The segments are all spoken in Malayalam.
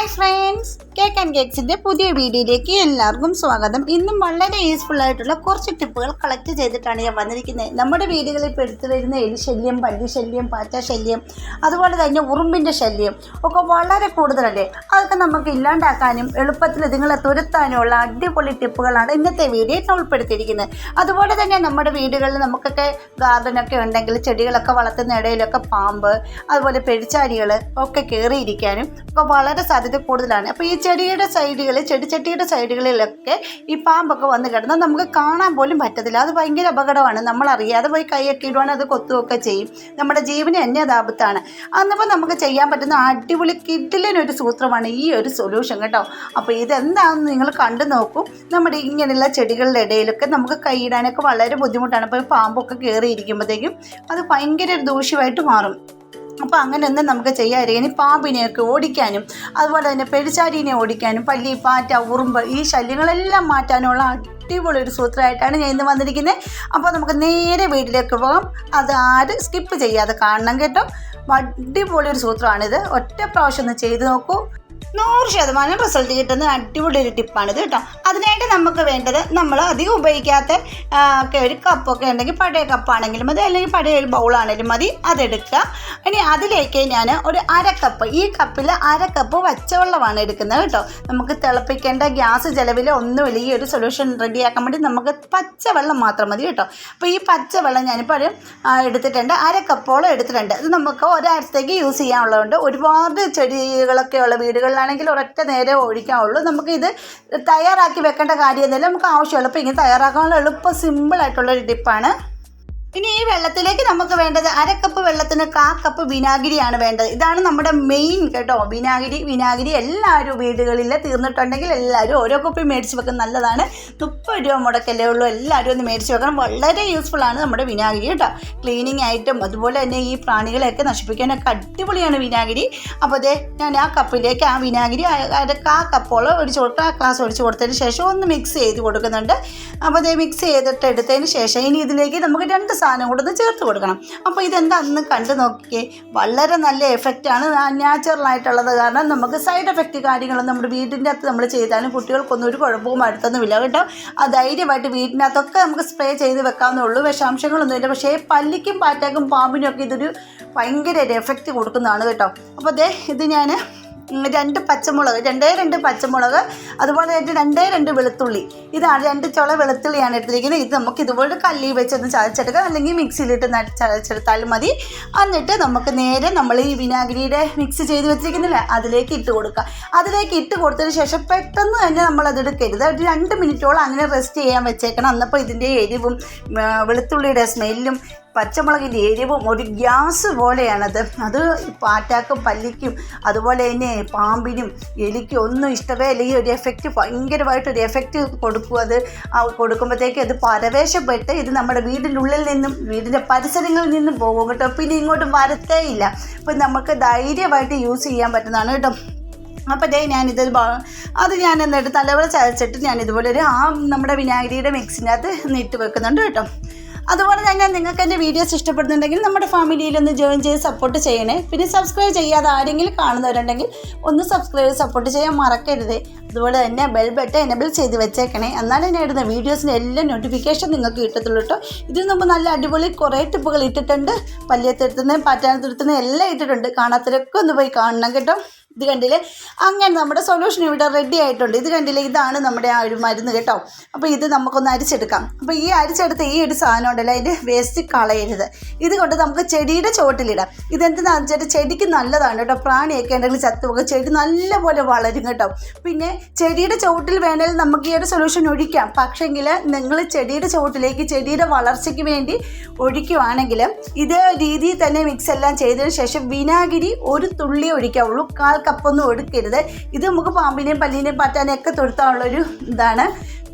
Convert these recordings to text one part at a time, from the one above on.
ഹായ് ഫ്രണ്ട്സ് കേക്ക് ആൻഡ് കേക്സിന്റെ പുതിയ വീഡിയോയിലേക്ക് എല്ലാവർക്കും സ്വാഗതം. ഇന്നും വളരെ യൂസ്ഫുൾ ആയിട്ടുള്ള കുറച്ച് ടിപ്പുകൾ കളക്ട് ചെയ്തിട്ടാണ് ഞാൻ വന്നിരിക്കുന്നത്. നമ്മുടെ വീടുകളിൽ ഇപ്പോൾ എടുത്തു വരുന്ന എലിശല്യം പല്ലിശല്യം പാറ്റശല്യം അതുപോലെ തന്നെ ഉറുമ്പിന്റെ ശല്യം ഒക്കെ വളരെ കൂടുതലല്ലേ? അതൊക്കെ നമുക്ക് ഇല്ലാണ്ടാക്കാനും എളുപ്പത്തിൽ ഇതുങ്ങളെ തുരത്താനുമുള്ള അടിപൊളി ടിപ്പുകളാണ് ഇന്നത്തെ വീഡിയോയിൽ ഉൾപ്പെടുത്തിയിരിക്കുന്നത്. അതുപോലെ തന്നെ നമ്മുടെ വീടുകളിൽ നമുക്കൊക്കെ ഗാർഡനൊക്കെ ഉണ്ടെങ്കിൽ ചെടികളൊക്കെ വളർത്തുന്ന ഇടയിലൊക്കെ പാമ്പ് അതുപോലെ പെഴിച്ചാരികൾ ഒക്കെ കയറിയിരിക്കാനും ഒക്കെ വളരെ സാധ്യത കൂടുതലാണ്. അപ്പോൾ ഈ ചെടിയുടെ സൈഡുകളിൽ ചെടിച്ചട്ടിയുടെ സൈഡുകളിലൊക്കെ ഈ പാമ്പൊക്കെ വന്ന് കിടന്നാൽ നമുക്ക് കാണാൻ പോലും പറ്റത്തില്ല. അത് ഭയങ്കര അപകടമാണ്. നമ്മൾ അറിയാതെ പോയി കൈയൊക്കെ ഇടുവാണെങ്കിൽ അത് കൊത്തുകയൊക്കെ ചെയ്യും. നമ്മുടെ ജീവന് തന്നെ അത് ആപത്താണ് അന്നപ്പോൾ നമുക്ക് ചെയ്യാൻ പറ്റുന്ന അടിപൊളി കിഡിലിനൊരു സൂത്രമാണ് ഈ ഒരു സൊല്യൂഷൻ കേട്ടോ. അപ്പോൾ ഇതെന്താണെന്ന് നിങ്ങൾ കണ്ടു നോക്കും. നമ്മുടെ ഇങ്ങനെയുള്ള ചെടികളുടെ ഇടയിലൊക്കെ നമുക്ക് കൈയിടാനൊക്കെ വളരെ ബുദ്ധിമുട്ടാണ്. അപ്പോൾ ഈ പാമ്പൊക്കെ കയറിയിരിക്കുമ്പോഴത്തേക്കും അത് ഭയങ്കര ദൂഷ്യമായിട്ട് മാറും. അപ്പോൾ അങ്ങനെയൊന്നും നമുക്ക് ചെയ്യാതിരിക്കും ഇനി പാമ്പിനെയൊക്കെ ഓടിക്കാനും അതുപോലെ തന്നെ പെരിച്ചാരീനെ ഓടിക്കാനും പല്ലി പാറ്റ ഉറുമ്പ് ഈ ശല്യങ്ങളെല്ലാം മാറ്റാനുള്ള അടിപൊളി ഒരു സൂത്രമായിട്ടാണ് ഞാൻ ഇന്ന് വന്നിരിക്കുന്നത് അപ്പോൾ നമുക്ക് നേരെ വീട്ടിലേക്ക് പോകാം. അത് ആരും സ്കിപ്പ് ചെയ്യാതെ കാണണം കേട്ടോ. അടിപൊളി ഒരു സൂത്രമാണിത്. ഒറ്റ പ്രാവശ്യം ഒന്ന് ചെയ്ത് നോക്കൂ. നൂറ് ശതമാനം റിസൾട്ട് കിട്ടുന്ന അടിപൊളി ഒരു ടിപ്പാണ് ഇത് കേട്ടോ. അതിനായിട്ട് നമുക്ക് വേണ്ടത് നമ്മൾ അധികം ഉപയോഗിക്കാത്ത ഒരു കപ്പൊക്കെ ഉണ്ടെങ്കിൽ പഴയ കപ്പാണെങ്കിലും മതി അല്ലെങ്കിൽ പഴയ ഒരു ബൗളാണെങ്കിലും മതി അതെടുക്കുക. ഇനി അതിലേക്ക് ഞാൻ ഒരു അര കപ്പ് ഈ കപ്പിൽ അര കപ്പ് പച്ചവെള്ളമാണ് എടുക്കുന്നത് കേട്ടോ. നമുക്ക് തിളപ്പിക്കേണ്ട ഗ്യാസ് ചിലവിൽ ഒന്നുമില്ല ഈ ഒരു സൊല്യൂഷൻ റെഡിയാക്കാൻ വേണ്ടി നമുക്ക് പച്ചവെള്ളം മാത്രം മതി കേട്ടോ. അപ്പോൾ ഈ പച്ചവെള്ളം ഞാനിപ്പോൾ ഒരു എടുത്തിട്ടുണ്ട്. അര കപ്പോളം എടുത്തിട്ടുണ്ട്. ഇത് നമുക്ക് ഒരാഴ്ചത്തേക്ക് യൂസ് ചെയ്യാനുള്ളതുകൊണ്ട് ഒരുപാട് ചെടികളൊക്കെ ഉള്ള വീടുകളിലാണെങ്കിൽ ഒരൊറ്റ നേരെ ഒഴിക്കാവുള്ളൂ. നമുക്ക് ഇത് തയ്യാറാക്കി വെക്കേണ്ട കാര്യമൊന്നുമില്ല. നമുക്ക് ആവശ്യമുള്ളൂ. അപ്പോൾ ഇങ്ങനെ തയ്യാറാക്കാനുള്ള എളുപ്പം സിമ്പിളായിട്ടുള്ളൊരു ടിപ്പാണ്. ഇനി ഈ വെള്ളത്തിലേക്ക് നമുക്ക് വേണ്ടത് അര കപ്പ് വെള്ളത്തിന് കാ കപ്പ് വിനാഗിരിയാണ് വേണ്ടത്. ഇതാണ് നമ്മുടെ മെയിൻ കേട്ടോ. വിനാഗിരി വിനാഗിരി എല്ലാവരും വീടുകളിൽ തീർന്നിട്ടുണ്ടെങ്കിൽ എല്ലാവരും ഓരോ കുപ്പി മേടിച്ച് വെക്കുന്നത് നല്ലതാണ്. മുപ്പത് രൂപ മുടക്കല്ലേ ഉള്ളൂ. എല്ലാവരും ഒന്ന് മേടിച്ച് വെക്കണം. വളരെ യൂസ്ഫുൾ ആണ് നമ്മുടെ വിനാഗിരി കേട്ടോ. ക്ലീനിങ് ആയിട്ടും അതുപോലെ തന്നെ ഈ പ്രാണികളെയൊക്കെ നശിപ്പിക്കാനൊക്കെ അടിപൊളിയാണ് വിനാഗിരി. അപ്പോൾ അതെ ഞാൻ ആ കപ്പിലേക്ക് ആ വിനാഗിരി അര കാ കപ്പോളം ഒഴിച്ച് കൊടുക്കുക ആ ഗ്ലാസ് ഒഴിച്ച് കൊടുത്തതിന് ശേഷം ഒന്ന് മിക്സ് ചെയ്ത് കൊടുക്കുന്നുണ്ട്. അപ്പോൾ അതേ മിക്സ് ചെയ്തിട്ട് എടുത്തതിന് ശേഷം ഇനി ഇതിലേക്ക് നമുക്ക് രണ്ട് സാധനം കൂടെ ഒന്ന് ചേർത്ത് കൊടുക്കണം. അപ്പോൾ ഇതെന്താണെന്ന് കണ്ടു നോക്കിയേ? വളരെ നല്ല എഫക്റ്റാണ് നാച്ചുറലായിട്ടുള്ളത് കാരണം നമുക്ക് സൈഡ് എഫക്റ്റ് കാര്യങ്ങളും നമ്മുടെ വീടിന്റെ അകത്ത് നമ്മൾ ചെയ്താലും കുട്ടികൾക്കൊന്നും ഒരു കുഴപ്പവും അടുത്തൊന്നുമില്ല. കേട്ടോ? ആ ധൈര്യമായിട്ട് വീടിനകത്തൊക്കെ നമുക്ക് സ്പ്രേ ചെയ്ത് വെക്കാവുന്നേ ഉള്ളൂ. വിഷാംശങ്ങളൊന്നുമില്ല പക്ഷേ പല്ലിക്കും പാറ്റക്കും പാമ്പിനും ഒക്കെ ഇതൊരു ഭയങ്കര ഒരു എഫക്റ്റ് കൊടുക്കുന്നതാണ് കേട്ടോ. അപ്പോൾ ദേ ഇത് ഞാൻ രണ്ട് പച്ചമുളക് രണ്ടേ രണ്ട് പച്ചമുളക് അതുപോലെ തന്നെ രണ്ടേ രണ്ട് വെളുത്തുള്ളി. ഇതാണ് രണ്ട് ചുള വെളുത്തുള്ളിയാണ് എടുത്തിരിക്കുന്നത്. ഇത് നമുക്ക് ഇതുപോലെ കല്ലി വെച്ചൊന്ന് ചതച്ചെടുക്കാം. അല്ലെങ്കിൽ മിക്സിയിലിട്ട് ചതച്ചെടുത്താലും മതി. എന്നിട്ട് നമുക്ക് നേരെ നമ്മൾ ഈ വിനാഗിരിയുടെ മിക്സ് ചെയ്ത് വെച്ചിരിക്കുന്നില്ല അതിലേക്ക് ഇട്ട് കൊടുക്കുക അതിലേക്ക് ഇട്ട് കൊടുത്തതിന് ശേഷം പെട്ടെന്ന് തന്നെ നമ്മൾ അതെടുക്കരുത് ഒരു രണ്ട് മിനിറ്റോളം അങ്ങനെ റെസ്റ്റ് ചെയ്യാൻ വെച്ചേക്കണം. അന്നപ്പോൾ ഇതിന്റെ എരിവും വെളുത്തുള്ളിയുടെ സ്മെല്ലും പച്ചമുളകിന്റെ എരിവും ഒരു ഗ്യാസ് പോലെയാണത്. അത് പാറ്റാക്കും പല്ലിക്കും അതുപോലെ തന്നെ പാമ്പിനും എലിക്കും ഒന്നും ഇഷ്ടമേ അല്ലെങ്കിൽ ഒരു എഫക്റ്റ് ഭയങ്കരമായിട്ട് ഒരു എഫക്റ്റ് കൊടുക്കും. അത് കൊടുക്കുമ്പോഴത്തേക്ക് അത് പരവേശപ്പെട്ട് ഇത് നമ്മുടെ വീടിന്റെ ഉള്ളിൽ നിന്നും വീടിന്റെ പരിസരങ്ങളിൽ നിന്നും പോകും കേട്ടോ. പിന്നെ ഇങ്ങോട്ടും വരത്തേ ഇല്ല. അപ്പം നമുക്ക് ധൈര്യമായിട്ട് യൂസ് ചെയ്യാൻ പറ്റുന്നതാണ് കേട്ടോ. അപ്പോൾ ദേ ഞാനിത് അത് ഞാൻ എന്നിട്ട് തലവള ചതച്ചിട്ട് ഞാൻ ഇതുപോലെ ഒരു ആ നമ്മുടെ വിനാഗിരിയുടെ മിക്സിനകത്ത് നീട്ട് വെക്കുന്നുണ്ട് കേട്ടോ. അതുപോലെ തന്നെ നിങ്ങൾക്ക് എന്റെ വീഡിയോസ് ഇഷ്ടപ്പെടുന്നുണ്ടെങ്കിൽ നമ്മുടെ ഫാമിലിയിൽ ഒന്ന് ജോയിൻ ചെയ്ത് സപ്പോർട്ട് ചെയ്യണേ. പിന്നെ സബ്സ്ക്രൈബ് ചെയ്യാതെ ആരെങ്കിലും കാണുന്നവരുണ്ടെങ്കിൽ ഒന്ന് സബ്സ്ക്രൈബ് സപ്പോർട്ട് ചെയ്യാൻ മറക്കരുത്. അതുപോലെ തന്നെ ബെൽ ബട്ടൺ എനബിൾ ചെയ്ത് വെച്ചേക്കണേ. എന്നാലേ ഞാൻ ഇടുന്ന വീഡിയോസിന്റെ എല്ലാ നോട്ടിഫിക്കേഷൻ നിങ്ങൾക്ക് കിട്ടത്തുള്ളൂ കേട്ടോ ഇതിന് മുമ്പ് നല്ല അടിപൊളി കുറേ ടിപ്പുകൾ ഇട്ടിട്ടുണ്ട്. പല്ലിയത്തെടുത്തുന്ന പാറ്റാനത്തെടുത്തുന്ന എല്ലാം ഇട്ടിട്ടുണ്ട്. കാണാത്തവരൊക്കെ ഒന്ന് പോയി കാണണം കേട്ടോ. ഇത് കണ്ടില്ലേ? അങ്ങനെ നമ്മുടെ സൊല്യൂഷൻ ഇവിടെ റെഡി ആയിട്ടുണ്ട്. ഇത് കണ്ടില്ലേ? ഇതാണ് നമ്മുടെ ആ ഒരു മരുന്ന് കേട്ടോ. അപ്പോൾ ഇത് നമുക്കൊന്ന് അരിച്ചെടുക്കാം. അപ്പോൾ ഈ അരിച്ചെടുത്ത ഈ ഒരു സാധനം ഉണ്ടല്ലോ അതിന്റെ വേസ്റ്റ് കളയരുത്. ഇത് കൊണ്ട് നമുക്ക് ചെടിയുടെ ചുവട്ടിലിടാം. ഇതെന്താണെന്ന് വെച്ചാൽ ചെടിക്ക് നല്ലതാണ് കേട്ടോ പ്രാണിയൊക്കെ ഉണ്ടെങ്കിൽ ചത്തുപോകും. ചെടി നല്ലപോലെ വളരും കേട്ടോ. പിന്നെ ചെടിയുടെ ചുവട്ടിൽ വേണേൽ നമുക്ക് ഈ ഒരു സൊല്യൂഷൻ ഒഴിക്കാം. പക്ഷേങ്കിൽ നിങ്ങൾ ചെടിയുടെ ചുവട്ടിലേക്ക് ചെടിയുടെ വളർച്ചയ്ക്ക് വേണ്ടി ഒഴിക്കുവാണെങ്കിൽ ഇതേ രീതിയിൽ തന്നെ മിക്സ് എല്ലാം ചെയ്തതിന് ശേഷം വിനാഗിരി ഒരു തുള്ളി ഒഴിക്കാവുള്ളൂ. കാൽ കപ്പൊന്നും എടുക്കരുത്. ഇത് നമുക്ക് പാമ്പിനെയും പല്ലിനെയും പറ്റാനൊക്കെ ഒക്കെ തൊടുത്താനുള്ളൊരു ഇതാണ്.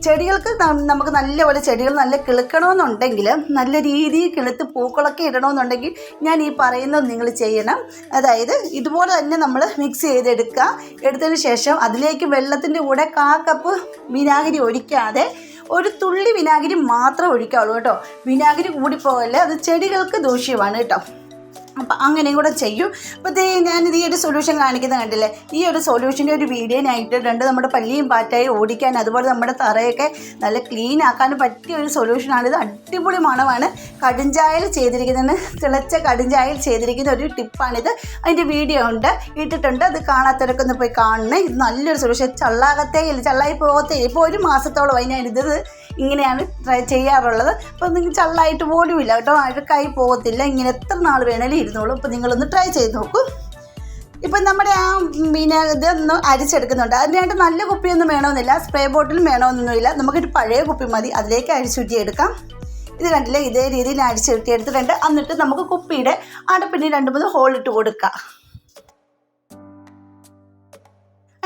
ചെടികൾക്ക് നമുക്ക് നല്ലപോലെ ചെടികൾ നല്ല കിളുക്കണമെന്നുണ്ടെങ്കിൽ നല്ല രീതിയിൽ കിളുത്ത് പൂക്കളൊക്കെ ഇടണമെന്നുണ്ടെങ്കിൽ ഞാൻ ഈ പറയുന്നത് നിങ്ങൾ ചെയ്യണം. അതായത് ഇതുപോലെ തന്നെ നമ്മൾ മിക്സ് ചെയ്തെടുക്കുക. എടുത്തതിന് ശേഷം അതിലേക്ക് വെള്ളത്തിന്റെ കൂടെ കാ കപ്പ് വിനാഗിരി ഒഴിക്കാതെ ഒരു തുള്ളി വിനാഗിരി മാത്രം ഒഴിക്കാവുള്ളൂ കേട്ടോ. വിനാഗിരി കൂടിപ്പോകല്ലേ അത് ചെടികൾക്ക് ദൂഷ്യമാണ് കേട്ടോ. അപ്പം അങ്ങനെയും കൂടെ ചെയ്യും. അപ്പോൾ ഞാനിത് ഈ ഒരു സൊല്യൂഷൻ കാണിക്കുന്നത് കണ്ടില്ലേ? ഈ ഒരു സൊല്യൂഷന്റെ ഒരു വീഡിയോ ഞാൻ ഇട്ടിട്ടുണ്ട് നമ്മുടെ പല്ലിയും പാറ്റായി ഓടിക്കാൻ അതുപോലെ നമ്മുടെ തറയൊക്കെ നല്ല ക്ലീൻ ആക്കാൻ പറ്റിയ ഒരു സൊല്യൂഷനാണ് ഇത് അടിപൊളി മണമാണ്. കടുഞ്ചായൽ ചെയ്തിരിക്കുന്നതിന് തിളച്ച കടുഞ്ചായൽ ചെയ്തിരിക്കുന്ന ഒരു ടിപ്പാണിത് അതിന്റെ വീഡിയോ ഉണ്ട് ഇട്ടിട്ടുണ്ട്. അത് കാണാത്തവരൊക്കെ ഒന്ന് പോയി കാണണേ. ഇത് നല്ലൊരു സൊല്യൂഷൻ ചള്ളാകത്തേ ഇല്ല ചള്ളായി പോകത്തേ ഇപ്പോൾ ഒരു മാസത്തോളം ഇത് ഇങ്ങനെയാണ് ട്രൈ ചെയ്യാറുള്ളത്. അപ്പോൾ നിങ്ങൾക്ക് ചള്ളായിട്ട് പോലുമില്ല കേട്ടോ. അഴുക്കായി പോകത്തില്ല. ഇങ്ങനെ എത്ര നാൾ വേണേലും ഇരുന്നോളൂ അപ്പോൾ നിങ്ങളൊന്ന് ട്രൈ ചെയ്ത് നോക്കൂ. ഇപ്പം നമ്മുടെ ആ പിന്നെ ഇതൊന്ന് അരിച്ചെടുക്കുന്നുണ്ട്. അതിനായിട്ട് നല്ല കുപ്പിയൊന്നും വേണമെന്നില്ല. സ്പ്രേ ബോട്ടിൽ വേണമെന്നൊന്നുമില്ല. നമുക്കൊരു പഴയ കുപ്പി മതി. അതിലേക്ക് അരിച്ചുറ്റിയെടുക്കാം. ഇത് കണ്ടില്ലേ? ഇതേ രീതിയിൽ അരിച്ചുറ്റിയെടുത്തിട്ടുണ്ട്. എന്നിട്ട് നമുക്ക് കുപ്പിയുടെ അടുപ്പിന് രണ്ട് മൂന്ന് ഹോൾ ഇട്ട് കൊടുക്കാം.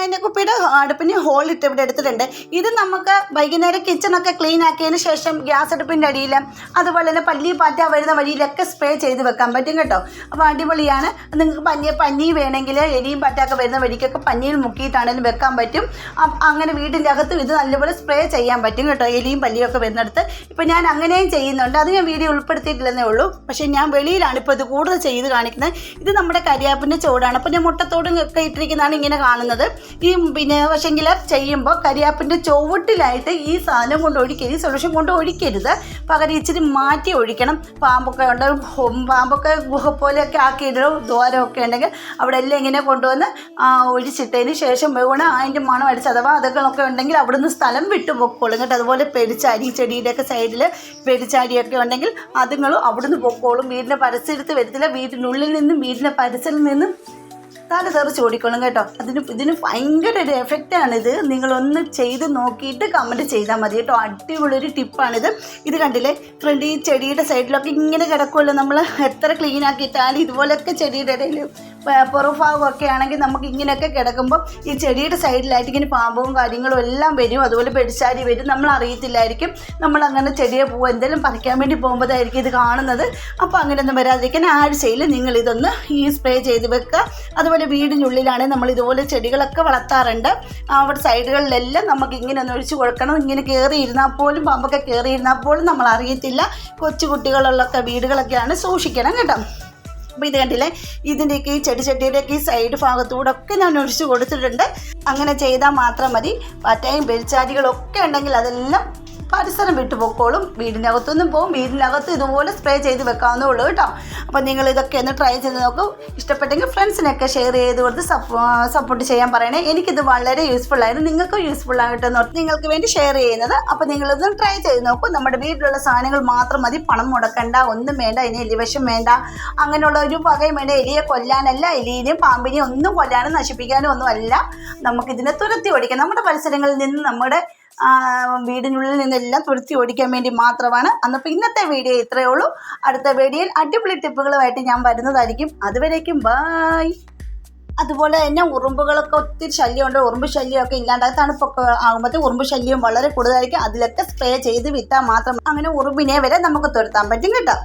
അതിന്റെ കുപ്പിയുടെ അടുപ്പിന് ഹോൾ ഇട്ട് ഇവിടെ എടുത്തിട്ടുണ്ട്. ഇത് നമുക്ക് വൈകുന്നേരം കിച്ചണൊക്കെ ക്ലീൻ ആക്കിയതിന് ശേഷം ഗ്യാസ് അടുപ്പിന്റെ അടിയിൽ അതുപോലെ തന്നെ പല്ലി പാറ്റ വരുന്ന വഴിയിലൊക്കെ സ്പ്രേ ചെയ്ത് വെക്കാൻ പറ്റും കേട്ടോ. അപ്പോൾ അടിപൊളിയാണ്. നിങ്ങൾക്ക് പഞ്ഞി പഞ്ഞി വേണമെങ്കിൽ എലിയും പാറ്റൊക്കെ വരുന്ന വഴിക്കൊക്കെ പഞ്ഞിയിൽ മുക്കിയിട്ടാണെങ്കിലും വെക്കാൻ പറ്റും. അങ്ങനെ വീടിന്റെ അകത്തും ഇത് നല്ലപോലെ സ്പ്രേ ചെയ്യാൻ പറ്റും കേട്ടോ. എലിയും പല്ലിയും ഒക്കെ വരുന്നിടത്ത്. ഇപ്പോൾ ഞാൻ അങ്ങനെയും ചെയ്യുന്നുണ്ട്. അത് ഞാൻ വീഡിയോ ഉൾപ്പെടുത്തിയിട്ടില്ലെന്നേ ഉള്ളൂ. പക്ഷേ ഞാൻ വെളിയിലാണ് ഇപ്പോൾ ഇത് കൂടുതൽ ചെയ്ത് കാണിക്കുന്നത്. ഇത് നമ്മുടെ കരിയാപ്പിന്റെ ചോടാണ്. അപ്പോൾ ഞാൻ മുട്ടത്തോടും ഒക്കെ ഇട്ടിരിക്കുന്നതാണ് ഇങ്ങനെ കാണുന്നത്. ഈ പിന്നെ പക്ഷെങ്കിൽ ചെയ്യുമ്പോൾ കരിയാപ്പിന്റെ ചുവട്ടിലായിട്ട് ഈ സാധനം കൊണ്ട് ഒഴിക്കരുത് ഈ സൊല്യൂഷൻ കൊണ്ട് ഒഴിക്കരുത്. പകരം ഇച്ചിരി മാറ്റി ഒഴിക്കണം. പാമ്പൊക്കെ ഉണ്ട് പാമ്പൊക്കെ ഗുഹ പോലെയൊക്കെ ആക്കിയിടും ദ്വാരമൊക്കെ ഉണ്ടെങ്കിൽ അവിടെ എല്ലാം ഇങ്ങനെ കൊണ്ടുവന്ന് ഒഴിച്ചിട്ടതിന് ശേഷം വേണം അതിന്റെ മണം അടിച്ച് അഥവാ അതൊക്കെ ഉണ്ടെങ്കിൽ അവിടുന്ന് സ്ഥലം വിട്ടു പൊക്കോളും. കേട്ടോ അതുപോലെ പെരിച്ചാരി ചെടിയുടെയൊക്കെ സൈഡിൽ പെരിച്ചാരിയൊക്കെ ഉണ്ടെങ്കിൽ അതുങ്ങളും അവിടുന്ന് പൊക്കോളും. വീടിന്റെ പരിസരത്ത് വരത്തില്ല. വീടിനുള്ളിൽ നിന്നും വീടിന്റെ പരിസരത്ത് നിന്നും തല തെറിച്ച് ഓടിക്കോളും കേട്ടോ. അതിന് ഇതിന് ഭയങ്കര ഒരു എഫക്റ്റാണിത് നിങ്ങളൊന്ന് ചെയ്ത് നോക്കിയിട്ട് കമന്റ് ചെയ്താൽ മതി കേട്ടോ. അടിപൊളിയൊരു ടിപ്പാണിത് ഇത് കണ്ടില്ലേ? ഫ്രണ്ട് ഈ ചെടിയുടെ സൈഡിലൊക്കെ ഇങ്ങനെ കിടക്കുമല്ലോ നമ്മൾ എത്ര ക്ലീൻ ആക്കിയിട്ടാലും ഇതുപോലെയൊക്കെ ചെടിയുടെ ഇടയിൽ പുറഭാഗമൊക്കെ ആണെങ്കിൽ നമുക്ക് ഇങ്ങനെയൊക്കെ കിടക്കുമ്പോൾ ഈ ചെടിയുടെ സൈഡിലായിട്ട് ഇങ്ങനെ പാമ്പും കാര്യങ്ങളും എല്ലാം വരും. അതുപോലെ പെടിച്ചാരി വരും. നമ്മൾ അറിയത്തില്ലായിരിക്കും. നമ്മൾ അങ്ങനെ ചെടിയെ പൂവ് എന്തെങ്കിലും പറിക്കാൻ വേണ്ടി പോകുമ്പോഴായിരിക്കും ഇത് കാണുന്നത്. അപ്പോൾ അങ്ങനെയൊന്നും വരാതിരിക്കാൻ ആഴ്ചയിൽ നിങ്ങൾ ഇതൊന്ന് ഈ സ്പ്രേ ചെയ്ത് വെക്കുക. അതുപോലെ വീടിനുള്ളിലാണെങ്കിൽ നമ്മൾ ഇതുപോലെ ചെടികളൊക്കെ വളർത്താറുണ്ട്. അവിടെ സൈഡുകളിലെല്ലാം നമുക്ക് ഇങ്ങനെ ഒന്ന് ഒഴിച്ചു കൊടുക്കണം. ഇങ്ങനെ കയറി ഇരുന്നാൽ പോലും പാമ്പൊക്കെ കയറി ഇരുന്നാൽ പോലും നമ്മൾ അറിയത്തില്ല. കൊച്ചു കുട്ടികളുള്ളൊക്കെ വീടുകളൊക്കെയാണ് സൂക്ഷിക്കണം കേട്ടോ. അപ്പോൾ ഇത് കണ്ടില്ലേ? ഇതിന്റെയൊക്കെ ഈ ചെടി ചട്ടിയുടെയൊക്കെ ഈ സൈഡ് ഭാഗത്തൂടെ ഒക്കെ ഞാൻ ഒഴിച്ച് കൊടുത്തിട്ടുണ്ട്. അങ്ങനെ ചെയ്താൽ മാത്രം മതി. പറ്റയും പെരിച്ചാരികളൊക്കെ ഉണ്ടെങ്കിൽ അതെല്ലാം പരിസരം വിട്ടുപോക്കോളും വീടിനകത്തൊന്നും പോകും വീടിനകത്ത് ഇതുപോലെ സ്പ്രേ ചെയ്ത് വെക്കാവുന്നേ ഉള്ളൂ കേട്ടോ. അപ്പോൾ നിങ്ങൾ ഇതൊക്കെ ഒന്ന് ട്രൈ ചെയ്ത് നോക്കൂ. ഇഷ്ടപ്പെട്ടെങ്കിൽ ഫ്രണ്ട്സിനൊക്കെ ഷെയർ ചെയ്ത് കൊടുത്ത് സപ്പോർട്ട് ചെയ്യാൻ പറയണേ. എനിക്കിത് വളരെ യൂസ്ഫുൾ ആയിരുന്നു. നിങ്ങൾക്കും യൂസ്ഫുൾ ആകട്ടെ എന്ന് ഓർത്ത് നിങ്ങൾക്ക് വേണ്ടി ഷെയർ ചെയ്യുന്നത്. അപ്പോൾ നിങ്ങളിത് ട്രൈ ചെയ്ത് നോക്കൂ. നമ്മുടെ വീട്ടിലുള്ള സാധനങ്ങൾ മാത്രം മതി. പണം മുടക്കണ്ട ഒന്നും വേണ്ട ഇനി എലിവശം വേണ്ട. അങ്ങനെയുള്ള ഒരു വകയും വേണ്ട. എലിയെ കൊല്ലാനല്ല എലിയിനെയും പാമ്പിനെയും ഒന്നും കൊല്ലാനും നശിപ്പിക്കാനും ഒന്നും അല്ല നമുക്കിതിനെ തുരത്തി ഓടിക്കാം. നമ്മുടെ പരിസരങ്ങളിൽ നിന്ന് നമ്മുടെ വീടിനുള്ളിൽ നിന്നെല്ലാം തുരുത്തി ഓടിക്കാൻ വേണ്ടി മാത്രമാണ്. അന്നപ്പോൾ ഇന്നത്തെ വീഡിയോ ഇത്രയേ ഉള്ളൂ. അടുത്ത വീഡിയോയിൽ അടിപൊളി ടിപ്പുകളുമായിട്ട് ഞാൻ വരുന്നതായിരിക്കും. അതുവരേക്കും ബായ് അതുപോലെ തന്നെ ഉറുമ്പുകളൊക്കെ ഒത്തിരി ശല്യമുണ്ട്. ഉറുമ്പ് ശല്യമൊക്കെ ഇല്ലാണ്ടായി തണുപ്പൊക്കെ ആകുമ്പോഴത്തെ ഉറുമ്പ് ശല്യം വളരെ കൂടുതലായിരിക്കും. അതിലൊക്കെ സ്പ്രേ ചെയ്ത് വിറ്റാൽ മാത്രം അങ്ങനെ ഉറുമ്പിനെ വരെ നമുക്ക് തുരത്താൻ പറ്റും കേട്ടോ.